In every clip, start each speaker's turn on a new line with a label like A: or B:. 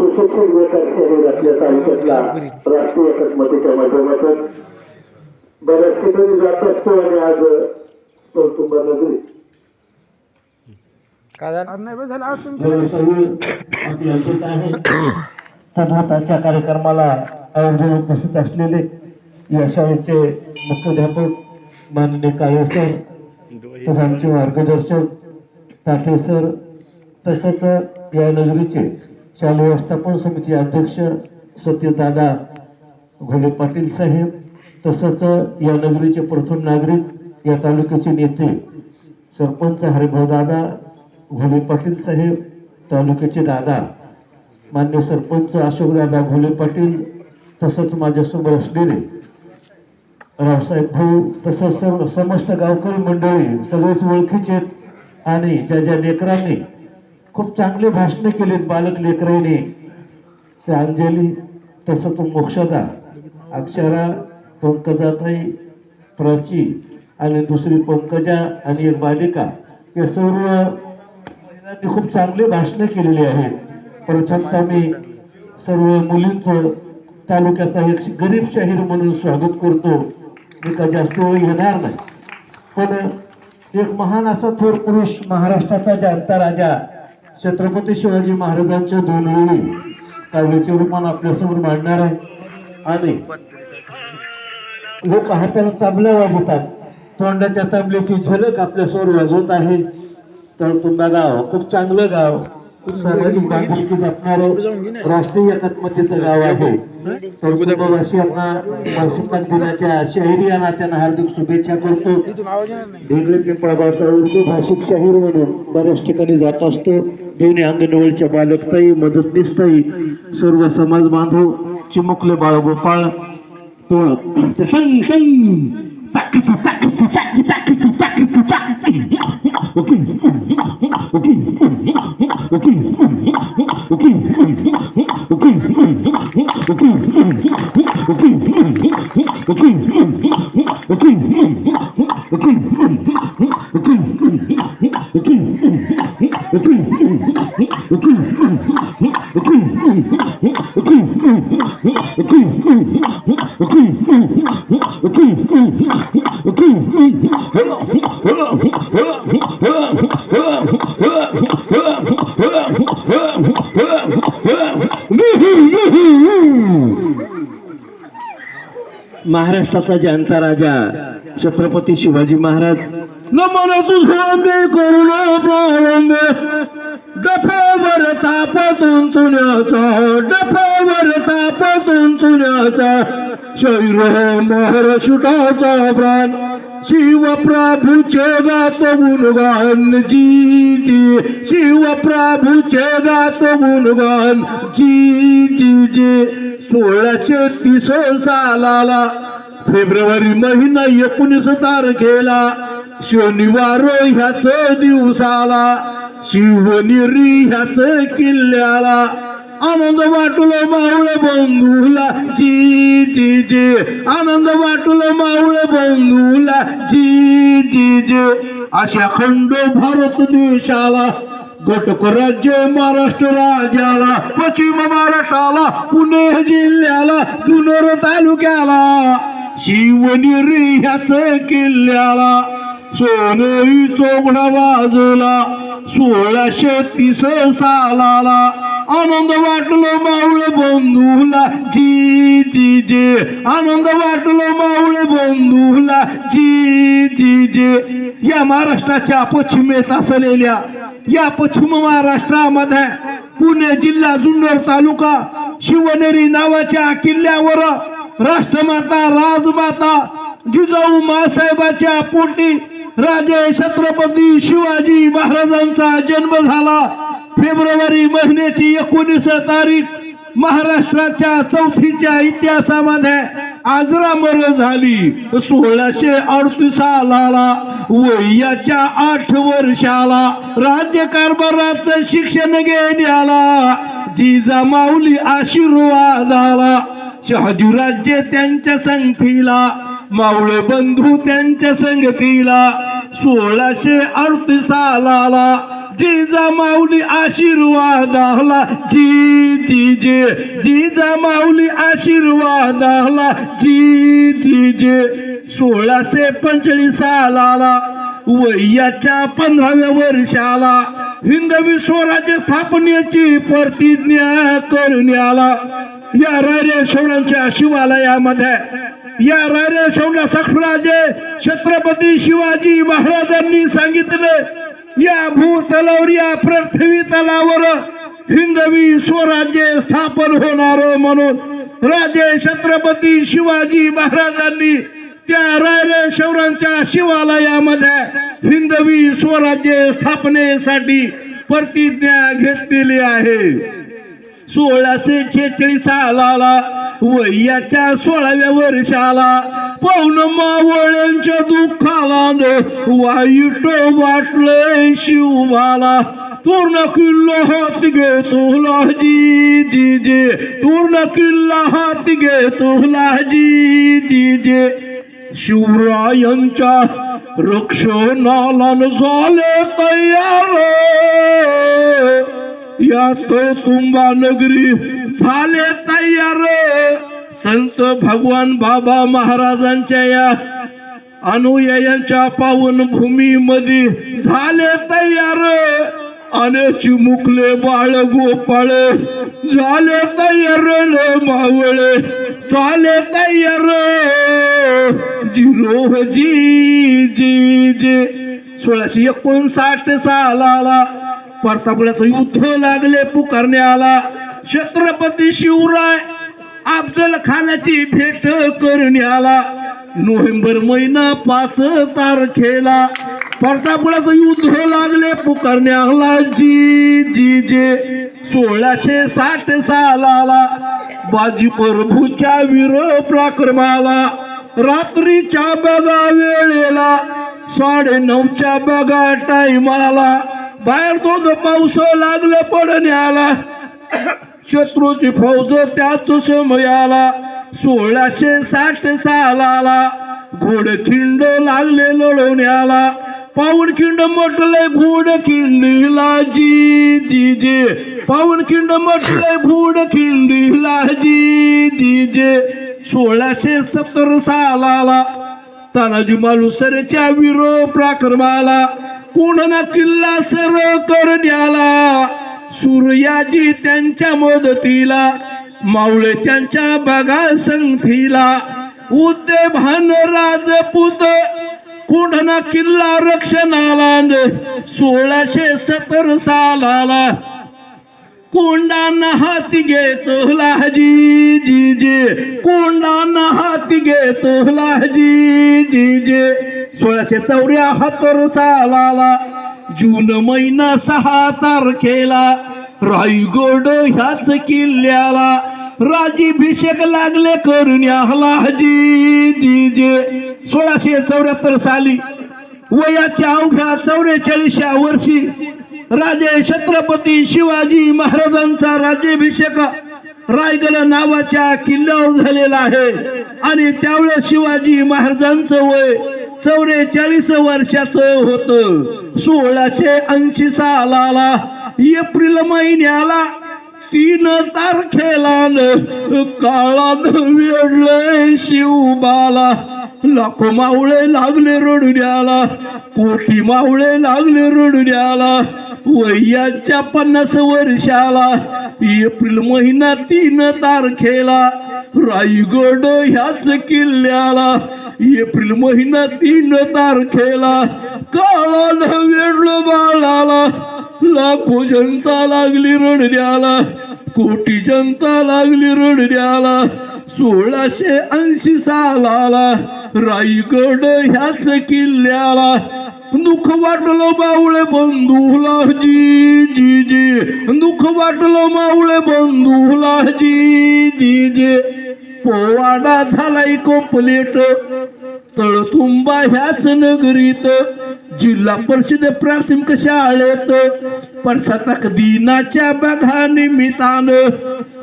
A: सुशिक्षित बेकार शहर आपल्या तालुक्यातला राष्ट्रीय एकात्मतेच्या माध्यमातून बऱ्याच ठिकाणी जात असतो आणि आज कौटुंबा नगरी
B: काय झालं
A: आपल्याकडे आहे तथाताच्या कार्यक्रमाला आयोजन उपस्थित असलेले या शाळेचे मुख्याध्यापक माननीय काळे तसंच आमचे मार्गदर्शक ताठे सर तसंच या नगरीचे शालेय व्यवस्थापन समिती अध्यक्ष सत्यदादा घोले पाटील साहेब तसंच या नगरीचे प्रथम नागरिक या तालुक्याचे नेते सरपंच हरिभाऊ दादा घोले पाटील साहेब तालुक्याचे दादा मान्य सरपंच अशोकदादा घोले पाटील तसंच माझ्यासमोर असलेले रावसाहेब भाऊ तसंच सर्व समस्त गावकरी मंडळी सगळेच ओळखीचे आणि ज्या ज्या लेकरांनी खूप चांगले भाषण केले बालक लेकराईने. त्या अंजली तसं तो मोक्षदा अक्षरा पंकजाताई प्राची आणि दुसरी पंकजा आणि एक बालिका या सर्व महिलांनी खूप चांगले भाषणं केलेली आहेत. प्रथमतः मी सर्व मुलींचं तालुक्याचा एक गरीब शाहीर म्हणून स्वागत करतो. मी का जास्त वेळ येणार नाही. पण एक महान असा थोर पुरुष महाराष्ट्राचा जनता राजा छत्रपती शिवाजी महाराजांच्या दोन वेळी काव्याचे रूपान आपल्यासमोर मांडणार आहे. आणि लोक हाताला तबला वाजवतात. तोंडाच्या तबल्याची झलक आपल्यासमोर वाजवत आहे. तर तुंबा गाव खूप चांगलं गाव. खूप सामाजिक बांधिलकी जपणारं राष्ट्रीय एकात्मतेचं गाव आहे. तर कुटुंबवासी आपला प्रसिद्ध दिनाच्या शहरी या नात्यानं हार्दिक शुभेच्छा करतो. ढेगळे पिंपळगावचा उर्दू भाषिक शाहीर म्हणून बऱ्याच ठिकाणी जात असतो. दोन्ही अंगणवाडीच्या बालकताई मदतनीसताई सर्व समाज बांधव चिमुकले बाळगोपाळ महाराष्ट्राचा जनता राजा छत्रपती शिवाजी महाराज. नमन तुझे करुणा प्रारंभ. डफावर तापतून तुण्याचा डफावर तापतून तुण्याचा शैर मोहर सुटाचा प्राण शिवप्रभूचे गात गुणगान जी जी शिवप्रभूचे गात गुणगान जी जी जी सोळाशे तीस सालाला फेब्रुवारी महिना एकोणीस तारखेला शनिवार ह्याच दिवसाला शिवनेरी ह्याच किल्ल्याला आनंद वाटुल मावळ बंधूला जी जी जे. आनंद वाटुल मावळ बंधूला जी जी जे. अशा खंड भारत देशाला घटक राज्य महाराष्ट्र राज्याला पश्चिम महाराष्ट्राला पुणे जिल्ह्याला पुनर तालुक्याला शिवनेरी ह्याच किल्ल्याला सोनई चोगडा बाजूला सोळाशे तीस सालाला आनंद वाटलो माऊळ बंधूला. जी जी जे. आनंद वाटलो माऊळ बंधूला. जी जी जे. या महाराष्ट्राच्या पश्चिमेत असलेल्या या पश्चिम महाराष्ट्रामध्ये पुणे जिल्हा जुन्नर तालुका शिवनेरी नावाच्या किल्ल्यावर राष्ट्रमाता राजमाता जिजाऊ मासाहेबाच्या पोटी राजे छत्रपती शिवाजी महाराजांचा जन्म झाला. फेब्रुवारी महिन्याची एकोणीस तारीख महाराष्ट्राच्या चौथीच्या इतिहासामध्ये आजरामर झाली. सोळाशे अडतीस वयाच्या आठ वर्षाला राज्यकारभाराचं शिक्षण घेण्याला जिजा माऊली आशीर्वादाला शहाजी राज्य त्यांच्या संगतीला मावळे बंधू त्यांच्या संगतीला सोळाशे अडतीस सालाला
B: जिजा माऊली आशीर्वादाला जी जी जे. जिजा माऊली आशीर्वादाला जी जी जे. सोळाशे पंचेचाळीस सालाला वयाच्या पंधराव्या वर्षाला हिंदवी स्वराज्य स्थापनेची प्रतिज्ञा करण्याला या राजेश्वरांच्या शिवालयामध्ये या रायरे शौला सखराजे छत्रपती शिवाजी महाराजांनी सांगितलं या भूतलावर या पृथ्वी तलावर हिंदवी स्वराज्य स्थापन होणार म्हणून राजे छत्रपती शिवाजी महाराजांनी त्या रायरे शौरांच्या शिवालयामध्ये हिंदवी स्वराज्य स्थापनेसाठी प्रतिज्ञा घेतलेली आहे. सोळाशे छेचाळीस सालाला वयाच्या सोळाव्या वर्षाला पाहुण मावळ्यांच्या दुःखाला न वाईट वाटलंय शिवबाला पूर्ण किल्ला हात घेतो लाजी जी जे पूर्ण किल्ला हात घेतो लाजी जी जे शिवरायांच्या रक्षणाला न झाले तयार या तुंबा नगरी झाले तयार. संत भगवान बाबा महाराजांच्या या अनुयायांच्या पावन भूमीमध्ये झाले तयार. आणि चिमुकले बाळ गोपाळ झाले तयार मावळे. झाले तयार. जिरो जी जी जे. सोळाशे एकोणसाठ सालाला परतापुड्याचं युद्ध लागले पुकारण्याला छत्रपती शिवराय अफजल खानाची भेट करण्याला नोव्हेंबर महिना पाच तारखेला परतापुड्याचं युद्ध लागले पुकारण्याला जी जी जे सोळाशे साठ सालाला बाजी प्रभूच्या वीर प्राक्रमाला रात्रीच्या बघा वेळेला साडे नऊच्या बघा आला. बाहेर दोन पाऊस लागलं पडण्याला शत्रूची फौज त्याच समयाला सोळाशे साठ सालाला घोडखिंड लागले लढवण्याला पावनखिंड म्हटलंय घोडखिंडीला जी जी. जे पावनखिंड म्हटलंय घोडखिंडीला जी जी जे. सोळाशे सत्तर सालाला तानाजी मालुसरेच्या विरो प्राक्रमाला कोणना किल्ला सर करण्याला. सूर्याजी त्यांच्या मदतीला मावळे त्यांच्या बघा संगतीला. उद्दे भान राजपूत कोंढणा किल्ला रक्षणाला सोळाशे सत्तर सालाला. कोंडाना हाती घेतो लाजी जी जे कोंडाना हाती घेतो लाजी जी जे सोळाशे चौऱ्याहत्तर सालाला जून महिना सहा तारखेला रायगड ह्याच किल्ल्याला राजीभिषेक लागले करण्याला सोळाशे चौऱ्याहत्तर साली वयाच्या अवघ्या चौवेचाळीसच्या वर्षी राजे छत्रपती शिवाजी महाराजांचा राज्याभिषेक रायगड नावाच्या किल्ल्यावर झालेला आहे. आणि त्यावेळेस शिवाजी महाराजांचं वय चौवेचाळीस वर्षाचं होत. सोळाशे ऐंशी सालाला एप्रिल महिन्याला तीन तारखेला काळा काळात वेडले शिवबाला. लाखो मावळे लागले रडण्याला कोटी मावळे लागले रडण्याला. वयाच्या पन्नास वर्षाला एप्रिल महिना तीन तारखेला रायगड ह्याच किल्ल्याला एप्रिल महिना तीन तारखेला काळाला वेळ बाळाला. लाखो जनता लागली रडण्याला कोटी जनता लागली रडण्याला सोळाशे ऐंशी सालाला रायगड ह्याच किल्ल्याला. दुःख वाटलं मावळे बंधूला जी जी जी. दुःख वाटलं मावळे बंधूला जी जी जे. पोवाडा झालाय कंप्लेट तळतुंबा ह्याच नगरीत. जिल्हा परिषद प्राथमिक शाळेत. प्रसातक दिनाच्या बघा निमित्तानं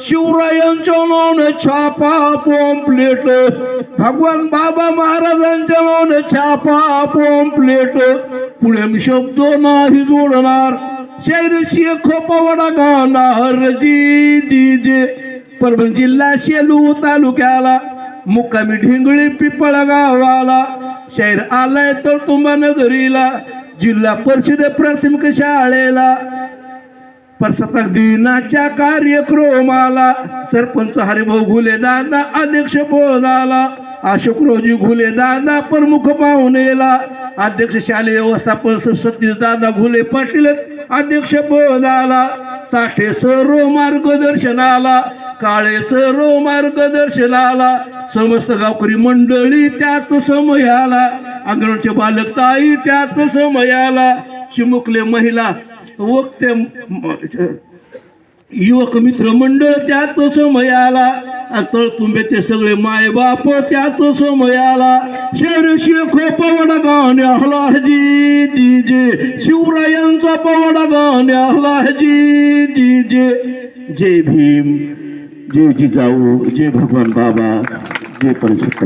B: शिवरायांच्या नोन छापा पॉम्पलेट. भगवान बाबा महाराजांच्या नोन छापा पॉम्पलेट. पुढे मी शब्द नाही जोडणार. शैरशी खोपवडा गाणार जी जी जे. परभणी जिल्हा शेलू तालुक्याला मुक्कामी ढिंगळी पिपळा गावाला. शहर आलाय तर तुम्हा नगरीला. जिल्हा परिषद प्राथमिक शाळेला. प्रसाद दिनाच्या कार्यक्रमाला. सरपंच हरिभाऊ घुले दादा अध्यक्ष बोधाला अशोक रोजी घुले दादा प्रमुख पाहुणेला. अध्यक्ष शालेय व्यवस्थापन सतीश दादा घुले पाटील अध्यक्ष बोधाला ताठे सर्व मार्गदर्शनाला काळे सर्व मार्गदर्शनाला समस्त गावकरी मंडळी त्यात समयाला अंगणचे बालक ताई त्यात समयाला चिमुकले महिला वक्ते युवक मित्र मंडळ त्यात समयाला तळतुंब्याचे सगळे मायबाप त्यात समयाला शेर पवडा गाण्या हलाजी जी जे शिवरायांचा पवडा गाण्या हलाजी जी जे जय भीम जय जिजाऊ जय भगवान बाबा जय परिषद